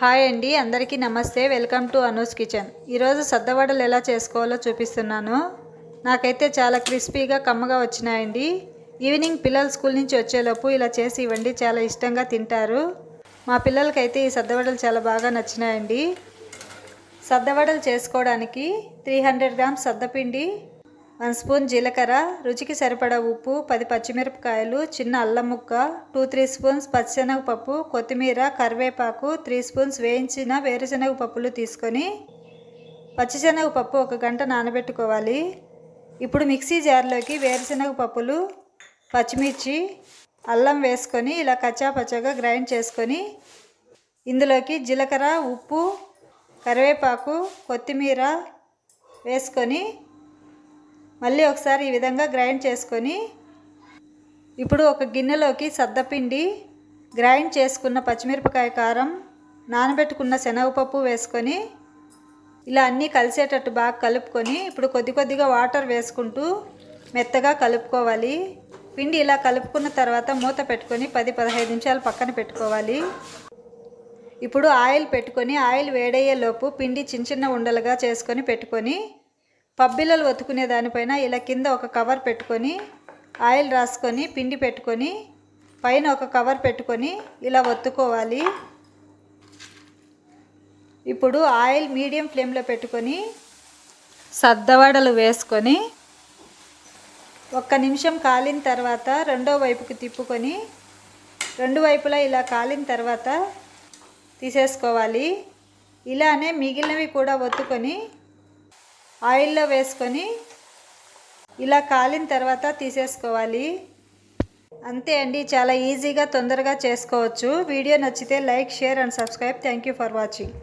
Hi అండి అందరికీ నమస్తే. Welcome to Anu's kitchen. ఈరోజు సద్దవడలు ఎలా చేసుకోవాలో చూపిస్తున్నాను. నాకైతే చాలా క్రిస్పీగా కమ్మగా వచ్చినాయండి. ఈవినింగ్ పిల్లలు స్కూల్ నుంచి వచ్చేలోపు ఇలా చేసి ఇవ్వండి చాలా ఇష్టంగా తింటారు. మా పిల్లలకైతే ఈ సద్దవడలు చాలా బాగా నచ్చినాయండి. సద్దవడలు చేసుకోవడానికి త్రీ హండ్రెడ్ గ్రామ్స్ సద్దపిండి వన్ స్పూన్ జీలకర్ర రుచికి సరిపడా ఉప్పు పది పచ్చిమిరపకాయలు చిన్న అల్లం ముక్క టూ త్రీ స్పూన్స్ పచ్చిశనగపప్పు కొత్తిమీర కరివేపాకు త్రీ స్పూన్స్ వేయించిన వేరుశనగ పప్పులు తీసుకొని పచ్చిశనగ పప్పు ఒక గంట నానబెట్టుకోవాలి. ఇప్పుడు మిక్సీ జార్లోకి వేరుశనగ పప్పులు పచ్చిమిర్చి అల్లం వేసుకొని ఇలా కచ్చా పచ్చగా గ్రైండ్ చేసుకొని ఇందులోకి జీలకర్ర ఉప్పు కరివేపాకు కొత్తిమీర వేసుకొని మళ్ళీ ఒకసారి ఈ విధంగా గ్రైండ్ చేసుకొని ఇప్పుడు ఒక గిన్నెలోకి సద్దపిండి గ్రైండ్ చేసుకున్న పచ్చిమిరపకాయ కారం నానబెట్టుకున్న శనగపప్పు వేసుకొని ఇలా అన్నీ కలిసేటట్టు బాగా కలుపుకొని ఇప్పుడు కొద్ది కొద్దిగా వాటర్ వేసుకుంటూ మెత్తగా కలుపుకోవాలి. పిండి ఇలా కలుపుకున్న తర్వాత మూత పెట్టుకొని పది పదహైదు నిమిషాలు పక్కన పెట్టుకోవాలి. ఇప్పుడు ఆయిల్ పెట్టుకొని ఆయిల్ వేడయ్యేలోపు పిండి చిన్న చిన్న ఉండలుగా చేసుకొని పెట్టుకొని పబ్బిల్లలు ఒత్తుకునే దానిపైన ఇలా కింద ఒక కవర్ పెట్టుకొని ఆయిల్ రాసుకొని పిండి పెట్టుకొని పైన ఒక కవర్ పెట్టుకొని ఇలా ఒత్తుకోవాలి. ఇప్పుడు ఆయిల్ మీడియం ఫ్లేమ్లో పెట్టుకొని సద్దవడలు వేసుకొని ఒక్క నిమిషం కాలిన తర్వాత రెండో వైపుకి తిప్పుకొని రెండు వైపులా ఇలా కాలిన తర్వాత తీసేసుకోవాలి. ఇలానే మిగిలినవి కూడా ఒత్తుకొని ఆయిల్లో వేసుకొని ఇలా కాలిన తర్వాత తీసేసుకోవాలి. అంతే అండి చాలా ఈజీగా తొందరగా చేసుకోవచ్చు. వీడియో నచ్చితే like share and subscribe. Thank you for watching